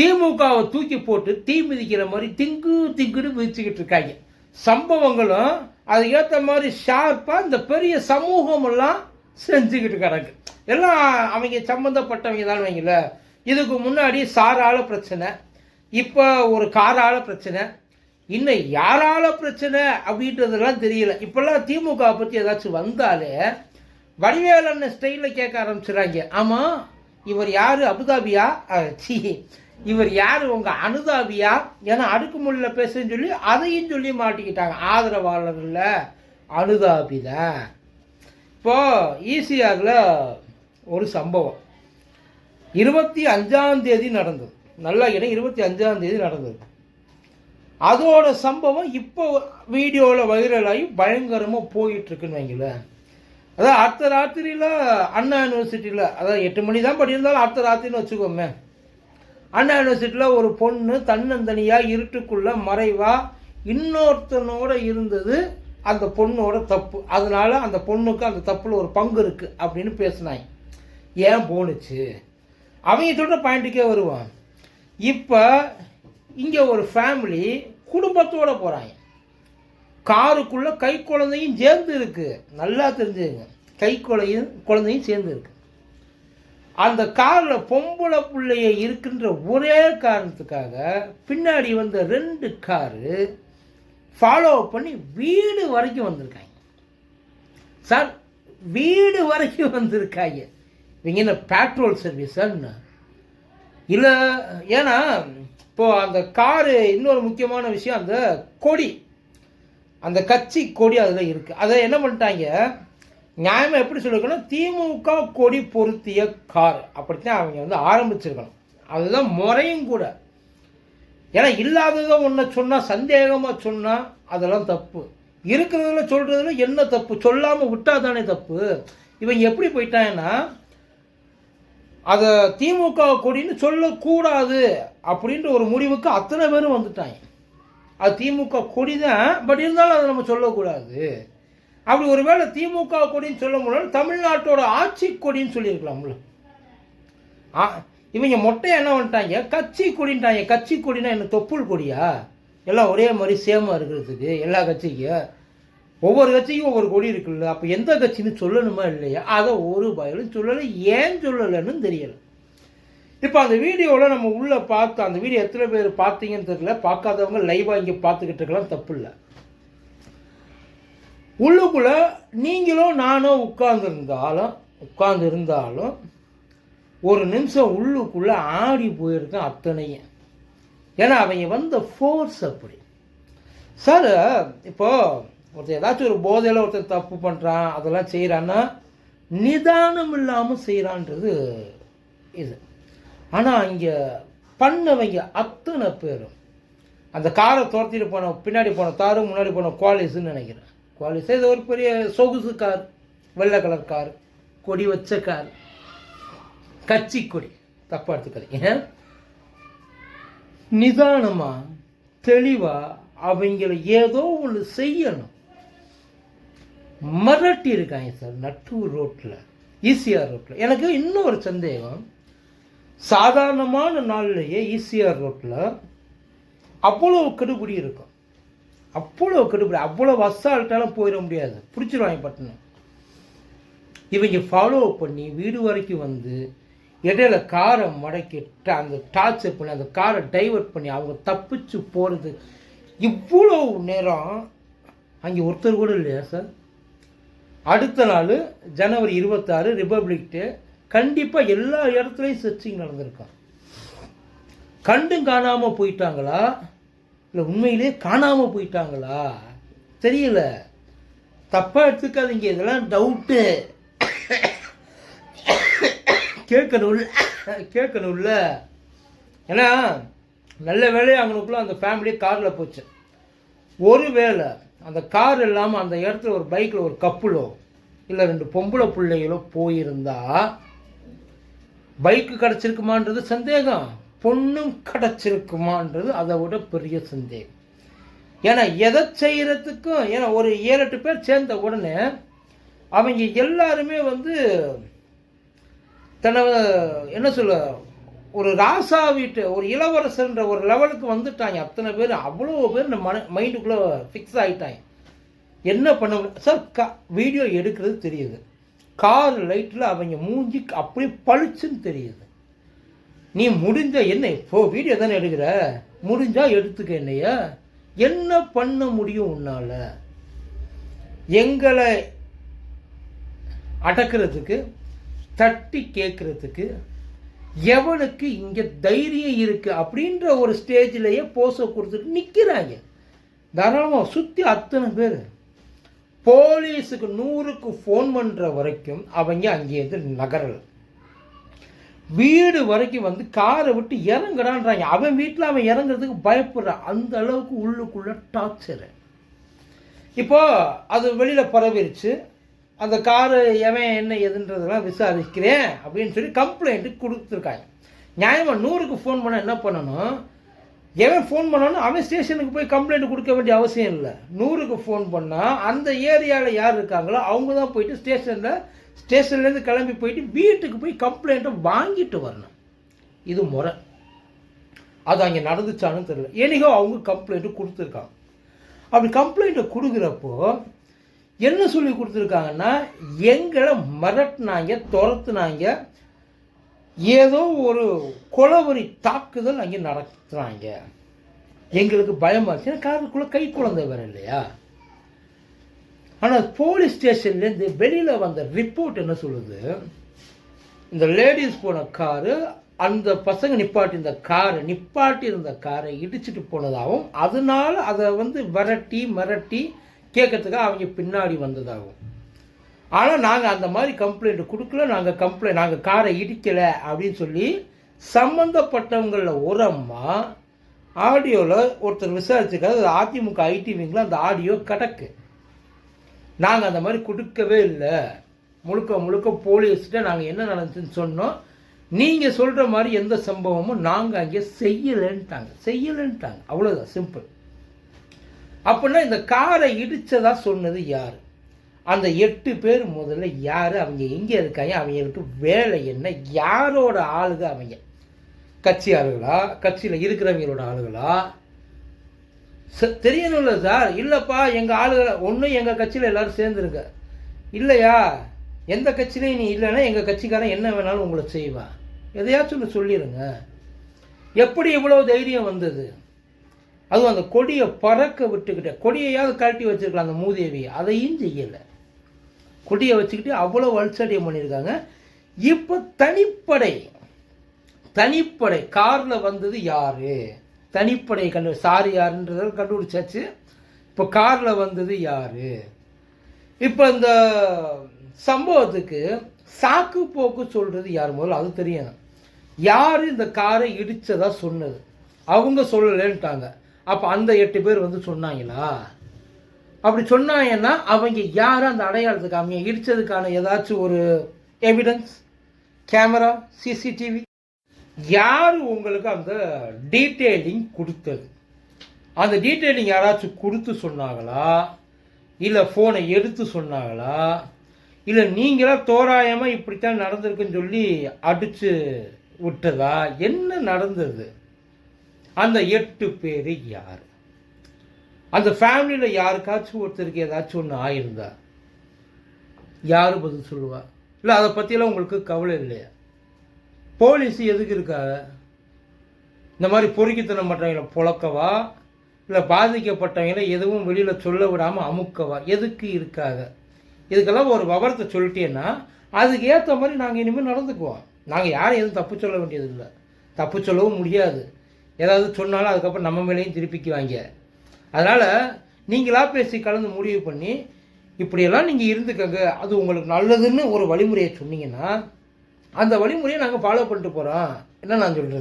திமுகவை தூக்கி போட்டு தீ மிதிக்கிற மாதிரி திங்கு திங்குன்னு மிதிச்சுக்கிட்டு இருக்காங்க. சம்பவங்களும் அதுக்கேற்ற மாதிரி ஷார்ப்பாக இந்த பெரிய சமூகமெல்லாம் செஞ்சுக்கிட்டு கிடக்கு. எல்லாம் அவங்க சம்மந்தப்பட்டவங்க தான் வைங்கள. இதுக்கு முன்னாடி சாரால பிரச்சனை இப்போ ஒரு காரால பிரச்சனை இன்னும் யாரால பிரச்சனை அப்படின்றதெல்லாம் தெரியல. இப்போல்லாம் திமுக பற்றி ஏதாச்சும் வந்தாலே வடிவேலண்ண ஸ்டைலில் கேட்க ஆரம்பிச்சிடுறாங்க ஆமாம் இவர் யார்? அபுதாபியா? சி. இவர் யார்? உங்கள் அனுதாபியா? ஏன்னா அடுக்குமொழியில் பேசுன்னு சொல்லி அதையும் சொல்லி மாட்டிக்கிட்டாங்க. ஆதரவாளர்களில் அனுதாபி தான். இப்போ ஈசிஆரில் ஒரு சம்பவம். இருபத்தி அஞ்சாம் தேதி நடந்தது. நல்லா இடம் இருபத்தி அஞ்சாம் தேதி நடந்தது. அதோட சம்பவம் இப்போ வீடியோவில் வைரலாகி பயங்கரமாக போயிட்டுருக்குன்னு வைங்களேன் அதான் அடுத்த ராத்திரியில் அண்ணா யூனிவர்சிட்டியில் அதாவது எட்டு மணி தான் படியிருந்தாலும் அடுத்த ராத்திரின்னு வச்சுக்கோமே. அண்ணா யூனிவர்சிட்டியில் ஒரு பொண்ணு தன்னந்தனியாக இருட்டுக்குள்ளே மறைவாக இன்னொருத்தனோட இருந்தது அந்த பொண்ணோட தப்பு. அதனால அந்த பொண்ணுக்கு அந்த தப்பில் ஒரு பங்கு இருக்குது அப்படின்னு பேசினாங்க ஏன் போணுச்சு? அவங்க சொல்கிற பாயிண்ட்டுக்கே வருவான். இப்போ இங்கே ஒரு ஃபேமிலி குடும்பத்தோடு போகிறாங்க காருக்குள்ளே கை குழந்தையும் சேர்ந்து இருக்குது நல்லா தெரிஞ்சுங்க. கை குழந்தையும் குழந்தையும் சேர்ந்து இருக்கு. அந்த காரில் பொம்பளை பிள்ளைய இருக்கின்ற ஒரே காரணத்துக்காக பின்னாடி வந்த ரெண்டு காரு ஃபாலோ பண்ணி வீடு வரைக்கும் வந்திருக்காங்க. சார் வீடு வரைக்கும் வந்திருக்காங்க. இவங்க என்ன பெட்ரோல் சர்வீஸான்னு இல்லை ஏன்னா இப்போ அந்த காரு இன்னொரு முக்கியமான விஷயம் அந்த கொடி. அந்த கட்சி கொடி அதில் இருக்குது அதை என்ன பண்ணிட்டாங்க? நியாயமாக எப்படி சொல்லிருக்கணும்? திமுக கொடி பொருத்திய கார். அப்படித்தான் அவங்க வந்து ஆரம்பிச்சிருக்கணும். அதுதான் முறையும் கூட. ஏன்னா இல்லாததை ஒன்றை சொன்னால் சந்தேகமாக சொன்னால் அதெல்லாம் தப்பு. இருக்கிறதுல சொல்கிறதுல என்ன தப்பு? சொல்லாமல் விட்டால் தானே தப்பு. இவங்க எப்படி போயிட்டாங்கன்னா அதை திமுக கொடின்னு சொல்லக்கூடாது அப்படின்ற ஒரு முடிவுக்கு அத்தனை பேரும் வந்துட்டாங்க. அது திமுக கொடி தான் பட் இருந்தாலும் அதை நம்ம சொல்லக்கூடாது. அப்படி ஒருவேளை திமுக கொடின்னு சொல்ல முடியல தமிழ்நாட்டோட ஆட்சி கொடின்னு சொல்லியிருக்கலாம்ல. ஆ இவங்க மொட்டை என்ன பண்ணிட்டாங்க கட்சி கொடின்ட்டாங்க. கட்சி கொடினா என்ன தொப்புள் கொடியா? எல்லாம் ஒரே மாதிரி சேமாக இருக்கிறதுக்கு எல்லா கட்சிக்கும். ஒவ்வொரு கட்சிக்கும் ஒவ்வொரு கொடி இருக்குல்ல. அப்போ எந்த கட்சின்னு சொல்லணுமா இல்லையா? அதை ஒரு பயலும் சொல்லலை ஏன் சொல்லலைன்னு தெரியலை. இப்போ அந்த வீடியோவில் நம்ம உள்ளே பார்த்து அந்த வீடியோ எத்தனை பேர் பார்த்தீங்கன்னு தெரியல. பார்க்காதவங்க லைவாக இங்கே பார்த்துக்கிட்டு இருக்கலாம் தப்பு இல்லை. உள்ளுக்குள்ளே நீங்களும் நானும் உட்கார்ந்துருந்தாலும் உட்கார்ந்துருந்தாலும் ஒரு நிமிஷம் உள்ளுக்குள்ளே ஆடி போயிருக்கேன் அத்தனையும். ஏன்னா அவங்க வந்த ஃபோர்ஸ் அப்படி. சார் இப்போது ஒருத்தர் ஏதாச்சும் ஒரு போதையில் ஒருத்தர் தப்பு பண்ணுறான் அதெல்லாம் செய்கிறான்னா நிதானம் இல்லாமல் செய்கிறான்றது இது. ஆனால் இங்கே பண்ணவங்க அத்தனை பேரும் அந்த காரை துரத்திட்டு போன பின்னாடி போன தாரு முன்னாடி போன குவாலிஸ்ன்னு நினைக்கிறேன். குவாலிஸ் இது ஒரு பெரிய சொகுசு கார் வெள்ளை கலர் கார் கொடி வச்ச கார். கட்சி கொடி. தப்பா எடுத்துக்காதீங்க. நிதானமா தெளிவா அவங்கள ஏதோ ஒன்று செய்யணும். மிரட்டி இருக்காங்க சார் நட்டூர் ரோட்டில் ஈசிஆர் ரோட்டில் எனக்கு இன்னொரு சந்தேகம். சாதாரணமான நாள்லேயே ஈசிஆர் ரோட்டில் அவ்வளோ கெடுபிடி இருக்கும். அவ்வளோ கெடுபிடி அவ்வளோ வசால்ட்டாலும் போயிட முடியாது. பிடிச்சிருவாங்க பட்டணம் இவங்க ஃபாலோ பண்ணி வீடு வரைக்கும் வந்து இடையில காரை மடக்கி அந்த டார்ச்சர் பண்ணி அந்த காரை டைவர்ட் பண்ணி அவங்க தப்பிச்சு போகிறது இவ்வளோ நேரம் அங்கே ஒருத்தர் கூட இல்லையா சார் அடுத்த நாள் ஜனவரி இருபத்தாறு ரிப்பப்ளிக் டே கண்டிப்பாக எல்லா இடத்துலையும் சர்ச்சிங் நடந்திருக்கான் கண்டும் காணாமல் போயிட்டாங்களா? இல்லை உண்மையிலே காணாமல் போயிட்டாங்களா? தெரியல. தப்பாக எடுத்துக்காதீங்க இதெல்லாம் டவுட்டு கேட்கணும்ல கேட்கணும்ல. ஏன்னா நல்ல வேலையை அவங்களுக்குள்ள அந்த ஃபேமிலியே காரில் போச்சு. ஒரு வேளை அந்த கார் இல்லாமல் அந்த இடத்துல ஒரு பைக்கில் ஒரு கப்புலோ இல்லை ரெண்டு பொம்பளை பிள்ளைகளோ போயிருந்தா பைக்கு கிடச்சிருக்குமான்றது சந்தேகம். பொண்ணும் கிடச்சிருக்குமான்றது அதை விட பெரிய சந்தேகம். ஏன்னா எதை செய்கிறதுக்கும் ஏன்னா ஒரு ஏழு எட்டு பேர் சேர்ந்த உடனே அவங்க எல்லாருமே வந்து தன்னை என்ன சொல்ல ஒரு ராசா வீட்டு ஒரு இளவரசர்ன்ற ஒரு லெவலுக்கு வந்துட்டாங்க. அத்தனை பேர் அவ்வளோ பேர் இந்த மன மைண்டுக்குள்ளே ஃபிக்ஸ் ஆகிட்டாங்க என்ன பண்ண முடியும்? சார் கா வீடியோ எடுக்கிறது தெரியுது. கார் லைட்டில் அவங்க மூஞ்சி அப்படியே பளிச்சுன்னு தெரியுது. நீ முடிஞ்ச என்ன? இப்போ வீடியோ தானே எடுக்கிற? முடிஞ்சா எடுத்துக்க என்னைய? என்ன பண்ண முடியும் உன்னால? எங்களை அடக்கிறதுக்கு தட்டி கேட்கறதுக்கு எவனுக்கு இங்கே தைரியம் இருக்குது அப்படின்ற ஒரு ஸ்டேஜ்லேயே போஸை கொடுத்துட்டு நிற்கிறாங்க தாராளமாக சுற்றி அத்தனை பேர். போலீஸுக்கு நூறுக்கு ஃபோன் பண்ணுற வரைக்கும் அவங்க அங்கேருந்து நகரல். வீடு வரைக்கும் வந்து காரை விட்டு இறங்குறான்றாங்க. அவன் வீட்டில் அவன் இறங்குறதுக்கு பயப்படுறான். அந்த அளவுக்கு உள்ளுக்குள்ள டார்ச்சரு இப்போ அது வெளியில் பரவிருச்சு. அந்த காரு எவன் என்ன எதுன்றதெல்லாம் விசாரிக்கிறேன் அப்படின்னு சொல்லி கம்ப்ளைண்ட்டு கொடுத்துருக்காங்க. நியாயமாக நூறுக்கு ஃபோன் பண்ணால் என்ன பண்ணணும்? எவன் ஃபோன் பண்ணாலும் அவன் ஸ்டேஷனுக்கு போய் கம்ப்ளைண்ட் கொடுக்க வேண்டிய அவசியம் இல்லை. நூறுக்கு ஃபோன் பண்ணால் அந்த ஏரியாவில் யார் இருக்காங்களோ அவங்க தான் போயிட்டு ஸ்டேஷனில் ஸ்டேஷன்லேருந்து கிளம்பி போயிட்டு வீட்டுக்கு போய் கம்ப்ளைண்ட்டை வாங்கிட்டு வரணும். இது முறை. அது அங்கே நடந்துச்சான்னு தெரியல. எனக்கோ அவங்க கம்ப்ளைண்ட்டு கொடுத்துருக்காங்க. அப்படி கம்ப்ளைண்ட்டை கொடுக்குறப்போ என்ன சொல்லி கொடுத்துருக்காங்கன்னா எங்களை மிரட்டினாங்க துரத்துனாங்க. ஏதோ ஒரு கொலவரி தாக்குதல் அங்கே நடத்துகிறாங்க எங்களுக்கு பயமாக இருந்துச்சு. ஏன்னா காருக்குள்ளே கை குழந்தை வேற இல்லையா? ஆனால் போலீஸ் ஸ்டேஷன்லேருந்து வெளியில் வந்த ரிப்போர்ட் என்ன சொல்லுது? இந்த லேடிஸ் போன காரு அந்த பசங்க நிப்பாட்டி இருந்த காரை நிப்பாட்டி இருந்த காரை இடிச்சிட்டு போனதாகவும் அதனால அதை வந்து விரட்டி மிரட்டி கேட்கறதுக்காக அவங்க பின்னாடி வந்ததாகும் ஆனால் நாங்கள் அந்த மாதிரி கம்ப்ளைண்ட் கொடுக்கல நாங்கள் கம்ப்ளைண்ட் நாங்கள் காரை இடிக்கலை அப்படின்னு சொல்லி சம்மந்தப்பட்டவங்களில் ஒரு ஆடியோவில் ஒருத்தர் விசாரிச்சுக்காது அதிமுக ஐடி விங்கில் அந்த ஆடியோ கிடக்கு. நாங்கள் அந்த மாதிரி கொடுக்கவே இல்லை. முழுக்க முழுக்க போலீஸ்கிட்ட நாங்கள் என்ன நடந்துச்சுன்னு சொன்னோம். நீங்கள் சொல்கிற மாதிரி எந்த சம்பவமும் நாங்கள் அங்கே செய்யலைன்ட்டாங்க. செய்யலைன்ட்டாங்க. அவ்வளோதான் சிம்பிள் அப்படின்னா இந்த காரை இடித்ததாக சொன்னது யார்? அந்த எட்டு பேர் முதல்ல யார்? அவங்க எங்கே இருக்காங்க? அவங்களுக்கு வேலை என்ன? யாரோட ஆளுக அவங்க? கட்சி ஆளுகளா கட்சியில் இருக்கிறவங்களோட ஆளுகளா? தெரியணும்ல சார். இல்லைப்பா எங்கள் ஆளுகளை ஒன்றும் எங்கள் கட்சியில் எல்லோரும் சேர்ந்துருங்க. இல்லையா? எந்த கட்சியிலையும் நீ இல்லைன்னா எங்கள் கட்சிக்காரன் என்ன வேணாலும் உங்களை செய்வான். எதையாச்சும் ஒன்று சொல்லிடுங்க எப்படி இவ்வளோ தைரியம் வந்தது? அதுவும் அந்த கொடியை பறக்க விட்டுக்கிட்ட கொடியையாவது கழட்டி வச்சுருக்கலாம் அந்த மூதேவி அதையும் செய்யலை? கொடியை வச்சுக்கிட்டு அவ்வளோ வல்சடியம் பண்ணியிருக்காங்க. இப்போ தனிப்படை தனிப்படை காரில் வந்தது யாரு? தனிப்படை கண்டு சாரி யாருன்றத கண்டுபிடிச்சாச்சு. இப்போ காரில் வந்தது யார்? இப்போ இந்த சம்பவத்துக்கு சாக்கு போக்கு சொல்கிறது யார்? முதல்ல அது தெரியணும் யார் இந்த காரை இடித்ததாக சொன்னது? அவங்க சொல்லலைன்ட்டாங்க. அப்போ அந்த எட்டு பேர் வந்து சொன்னாங்களா? அப்படி சொன்னாங்கன்னா அவங்க யார் அந்த அடையாளத்துக்கு அவங்க இடித்ததுக்கான ஏதாச்சும் ஒரு எவிடன்ஸ் கேமரா சிசிடிவி யார் உங்களுக்கு அந்த டீட்டெயிலிங் கொடுத்தது? அந்த டீட்டெயிலிங் யாராச்சும் கொடுத்து சொன்னாங்களா? இல்லை ஃபோனை எடுத்து சொன்னாங்களா? இல்லை நீங்களாக தோராயமாக இப்படித்தான் நடந்திருக்குன்னு சொல்லி அடித்து விட்டதா? என்ன நடந்தது? அந்த எட்டு பேர் யார்? அந்த ஃபேமிலியில் யாருக்காச்சும் ஒருத்தருக்கு ஏதாச்சும் ஒன்று ஆயிருந்தா? யார் பதில் சொல்லுவா? இல்லை அதை பற்றியெல்லாம் உங்களுக்கு கவலை இல்லையா? போலீஸ் எதுக்கு இருக்காங்க இந்த மாதிரி பொறுக்கித்தனம் பண்ணுறவங்கள புழக்கவா? இல்லை பாதிக்கப்பட்டவங்கள எதுவும் வெளியில் சொல்ல விடாமல் அமுக்கவா? எதுக்கு இருக்காங்க இதுக்கெல்லாம் ஒரு விவரத்தை சொல்லிட்டேன்னா அதுக்கு ஏற்ற மாதிரி நாங்கள் இனிமேல் நடந்துக்குவோம். நாங்கள் யாரும் எதுவும் தப்பு சொல்ல வேண்டியதில்லை. தப்பு சொல்லவும் முடியாது. ஏதாவது சொன்னாலும் அதுக்கப்புறம் நம்ம மேலேயும் திருப்பிக்குவாங்க. அதனால் நீங்களா பேசி கலந்து முடிவு பண்ணி இப்படியெல்லாம் நீங்கள் இருந்துக்கங்க. அது உங்களுக்கு நல்லதுன்னு ஒரு வழிமுறையை சொன்னீங்கன்னா அந்த வழிமுறையை நாங்கள் ஃபாலோ பண்ணிட்டு போகிறோம் என்ன நான் சொல்கிறது